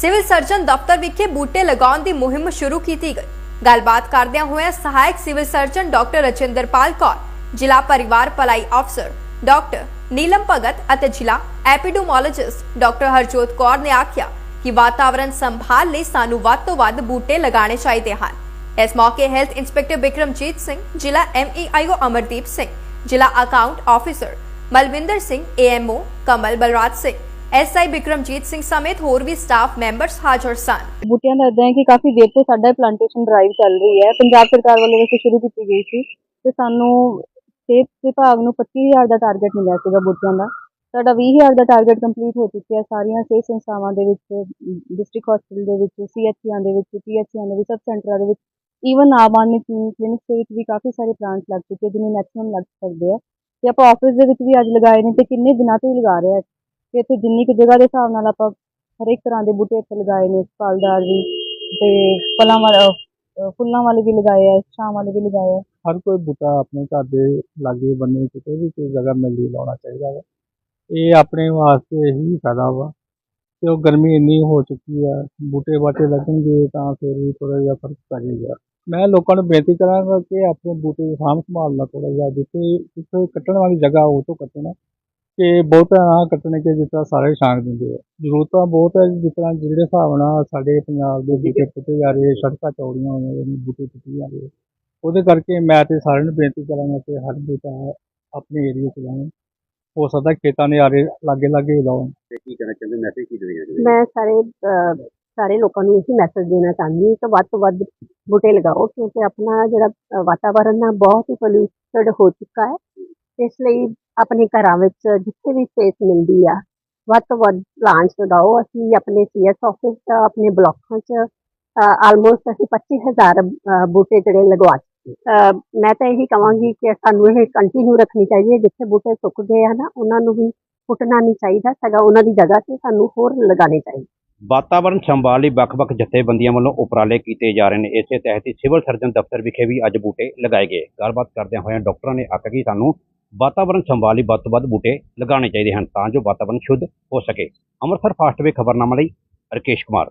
Civil surgeon ਦਫ਼ਤਰ ਵਿਖੇ ਬੂਟੇ ਲਗਾਉਣ ਦੀ ਮੁਹਿੰਮ ਸ਼ੁਰੂ ਕੀਤੀ ਗਈ। ਗੱਲਬਾਤ ਕਰਦਿਆਂ ਹੋਇਆਂ ਸਹਾਇਕ civil surgeon doctor Rajinderpal Kaur, ਜ਼ਿਲ੍ਹਾ ਪਰਿਵਾਰ ਭਲਾਈ ਅਫਸਰ ਡਾਕਟਰ ਨੀਲਮ ਭਗਤ ਅਤੇ ਜ਼ਿਲ੍ਹਾ ਐਪੀਡੋਮੋਲੋਜਿਸਟ ਡਾਕਟਰ ਹਰਜੋਤ ਕੌਰ ਨੇ ਆਖਿਆ ਕਿ ਵਾਤਾਵਰਣ ਸੰਭਾਲ ਲਈ ਸਾਨੂੰ ਵੱਧ ਤੋਂ ਵੱਧ ਬੂਟੇ ਲਗਾਉਣੇ ਚਾਹੀਦੇ ਹਨ। ਇਸ ਮੌਕੇ ਹੈਲਥ ਇੰਸਪੈਕਟਰ ਬਿਕਰਮਜੀਤ ਸਿੰਘ, ਜ਼ਿਲ੍ਹਾ ਐਮਈਆਈਓ ਅਮਰਦੀਪ ਸਿੰਘ, ਜ਼ਿਲ੍ਹਾ account officer Malwinder Singh AMO Kamal Balraj Singh SI Bikramjit Singh ਸਮੇਤ ਹੋਰ ਵੀ ਸਟਾਫ ਮੈਂਬਰਸ ਹਾਜ਼ਰ ਸਨ। ਬੂਟਿਆਂ ਦਾ ਇਦਾਂ ਹੈ ਕਿ ਕਾਫੀ ਦੇਰ ਤੋਂ ਸਾਡਾ ਪਲਾਂਟੇਸ਼ਨ ਡਰਾਈਵ ਚੱਲ ਰਹੀ ਹੈ। ਪੰਜਾਬ ਸਰਕਾਰ ਵੱਲੋਂ ਵੈਸੇ ਸ਼ੁਰੂ ਕੀਤੀ ਗਈ ਸੀ ਤੇ ਸਾਨੂੰ ਸਿਹਤ ਵਿਭਾਗ ਨੂੰ 25000 ਦਾ ਟਾਰਗੇਟ ਮਿਲਿਆ ਸੀਗਾ ਬੂਟਿਆਂ ਦਾ। ਸਾਡਾ 20000 ਦਾ ਟਾਰਗੇਟ ਕੰਪਲੀਟ ਹੋ ਚੁੱਕਿਆ। ਸਾਰੀਆਂ ਸਿਹਤ ਸੰਸਥਾਵਾਂ ਦੇ ਵਿੱਚ ਡਿਸਟ੍ਰਿਕਟ ਹਸਪੀਟਲ ਦੇ ਵਿੱਚ ਸੀਐਚਸੀਆਂ ਦੇ ਵਿੱਚ ਪੀਐਚਸੀਆਂ ਦੇ ਵਿੱਚ ਸਬ ਸੈਂਟਰਾਂ ਦੇ ਵਿੱਚ ਈਵਨ ਆਮ ਆਦਮੀ ਕਲੀਨਿਕ ਦੇ ਵਿੱਚ ਵੀ ਕਾਫੀ ਸਾਰੇ ਪਲਾਂਟ ਲੱਗ ਚੁੱਕੇ ਜਿਵੇਂ ਮੈਕਸਿਮਮ ਲੱਗ ਸਕਦੇ ਆ। ਤੇ ਆਪਾਂ ਆਫਿਸ ਦੇ ਵਿੱਚ ਵੀ ਅੱਜ ਲਗਾਏ ਨੇ ਤੇ ਕਿੰਨੇ ਦਿਨਾਂ ਤੋਂ ਹੀ ਲਗਾ ਰਹੇ ਆ ਇੱਥੇ ਜਿੰਨੀ ਕੁ ਜਗ੍ਹਾ ਦੇ ਹਿਸਾਬ ਨਾਲ ਆਪਾਂ ਹਰੇਕ ਤਰ੍ਹਾਂ ਦੇ ਬੂਟੇ ਇੱਥੇ ਲਗਾਏ ਨੇ, ਫਲਦਾਰ ਵੀ ਤੇ ਫਲਾਂ ਵਾਲੇ ਫੁੱਲਾਂ ਵਾਲੇ ਵੀ ਲਗਾਏ ਆ, ਛਾਂ ਵਾਲੇ ਵੀ ਲਗਾਏ ਆ। ਹਰ ਕੋਈ ਬੂਟਾ ਆਪਣੇ ਘਰ ਦੇ ਲਾਗੇ ਬੰਨੇ ਕਿਤੇ ਵੀ ਕੋਈ ਜਗ੍ਹਾ ਮਿਲਦੀ ਲਾਉਣਾ ਚਾਹੀਦਾ ਵਾ। ਇਹ ਆਪਣੇ ਵਾਸਤੇ ਹੀ ਫਾਇਦਾ ਵਾ ਤੇ ਉਹ ਗਰਮੀ ਇੰਨੀ ਹੋ ਚੁੱਕੀ ਆ, ਬੂਟੇ ਬਾਟੇ ਲੱਗਣਗੇ ਤਾਂ ਫਿਰ ਵੀ ਥੋੜਾ ਜਿਹਾ ਫ਼ਰਕ ਪੈ ਜਾਏਗਾ। ਮੈਂ ਲੋਕਾਂ ਨੂੰ ਬੇਨਤੀ ਕਰਾਂਗਾ ਕਿ ਆਪਣੇ ਬੂਟੇ ਦੀ ਸਾਂਭ ਸੰਭਾਲ ਨਾਲ ਥੋੜਾ ਜਿਹਾ ਜਿੱਥੇ ਜਿੱਥੇ ਕੱਟਣ ਵਾਲੀ ਜਗ੍ਹਾ ਉਹ ਤੋਂ ਕੱਟਣਾ। ਕਿ ਬਹੁਤਾ ਨਾ ਕੱਟਣ ਕਿ ਜਿਸ ਤਰ੍ਹਾਂ ਸਾਰੇ ਛਾਂਗ ਦਿੰਦੇ ਆ। ਜ਼ਰੂਰਤਾਂ ਬਹੁਤ ਹੈ ਜਿਸ ਤਰ੍ਹਾਂ ਜਿਹੜੇ ਹਿਸਾਬ ਨਾਲ ਸਾਡੇ ਪੰਜਾਬ ਦੇ ਬੂਟੇ ਪੁੱਟੇ ਜਾ ਰਹੇ ਸੜਕਾਂ ਚੌੜੀਆਂ ਹੋਈਆਂ ਨੇ ਬੂਟੇ ਪੁੱਟੇ ਜਾ ਰਹੇ ਉਹਦੇ ਕਰਕੇ ਮੈਂ ਤੇ ਸਾਰਿਆਂ ਨੂੰ ਬੇਨਤੀ ਕਰਾਂਗਾ ਕਿ ਹਰ ਬੂਟਾ ਆਪਣੇ ਏਰੀਆ 'ਚ ਲਾਉਣ। ਹੋ ਸਕਦਾ ਖੇਤਾਂ ਦੇ ਆਰੇ ਲਾਗੇ ਲਾਗੇ ਲਾਉਣ। ਤੇ ਕੀ ਕਹਿਣਾ ਚਾਹੁੰਦੇ? ਮੈਸੇਜ ਕੀ ਦੇਣਾ ਚਾਹੁੰਦੇ? ਮੈਂ ਸਾਰੇ ਸਾਰੇ ਲੋਕਾਂ ਨੂੰ ਇਹੀ ਮੈਸੇਜ ਦੇਣਾ ਚਾਹੁੰਦੀ ਹਾਂ ਕਿ ਵੱਧ ਤੋਂ ਵੱਧ ਬੂਟੇ ਲਗਾਓ ਕਿਉਂਕਿ ਆਪਣਾ ਜਿਹੜਾ ਵਾਤਾਵਰਨ ਹੈ ਬਹੁਤ ਹੀ ਪੋਲਿਊਟਡ ਹੋ ਚੁੱਕਾ ਹੈ। ਇਸ ਲਈ ਆਪਣੇ ਘਰਾਂ ਵਿੱਚ ਜਿੱਥੇ ਵੀ ਸਪੇਸ ਮਿਲਦੀ ਆ, ਵੱਧ ਤੋਂ ਵੱਧ ਪਲਾਂਟਸ ਲਗਾਓ ਅਸੀਂ ਆਪਣੇ ਸੀਐਸ ਆਫਿਸ ਆਪਣੇ ਬਲਾਕਾਂ 'ਚ ਆਲਮੋਸਟ ਅਸੀਂ 25000 ਬੂਟੇ ਜਿਹੜੇ ਲਗਵਾ ਚੁੱਕੇ ਮੈਂ ਤਾਂ ਇਹੀ ਕਹਾਂਗੀ ਕਿ ਸਾਨੂੰ ਇਹ ਕੰਟੀਨਿਊ ਰੱਖਣੀ ਚਾਹੀਦੀ ਹੈ। ਜਿੱਥੇ ਬੂਟੇ ਸੁੱਕ ਗਏ ਆ ਉਹਨਾਂ ਨੂੰ ਵੀ ਪੁੱਟਣਾ ਨਹੀਂ ਚਾਹੀਦਾ। ਸਗੋਂ ਉਹਨਾਂ ਦੀ ਜਗ੍ਹਾ ਤੇ ਸਾਨੂੰ ਹੋਰ ਲਗਾਉਣੇ ਚਾਹੀਦੇ ਵਾਤਾਵਰਣ ਸੰਭਾਲ ਲਈ ਵੱਖ-ਵੱਖ ਜਥੇਬੰਦੀਆਂ ਵੱਲੋਂ ਉਪਰਾਲੇ ਕੀਤੇ ਜਾ ਰਹੇ ਨੇ। ਇਸੇ ਤਹਿਤ ਸਿਵਲ ਸਰਜਨ ਦਫ਼ਤਰ ਵਿਖੇ ਵੀ ਅੱਜ ਬੂਟੇ ਲਗਾਏ ਗਏ। ਗੱਲਬਾਤ ਕਰਦਿਆਂ ਹੋਇਆਂ ਡਾਕਟਰਾਂ ਨੇ ਆਖਿਆ ਕਿ ਸਾਨੂੰ ਵਾਤਾਵਰਣ ਸੰਭਾਲ ਲਈ ਵੱਧ ਤੋਂ ਵੱਧ ਬੂਟੇ ਲਗਾਉਣੇ ਚਾਹੀਦੇ ਹਨ ਤਾਂ ਜੋ ਵਾਤਾਵਰਣ ਸ਼ੁੱਧ ਹੋ ਸਕੇ। ਅੰਮ੍ਰਿਤਸਰ ਫਾਸਟਵੇ ਖਬਰਨਾਮਾ ਲਈ ਰਕੇਸ਼ ਕੁਮਾਰ।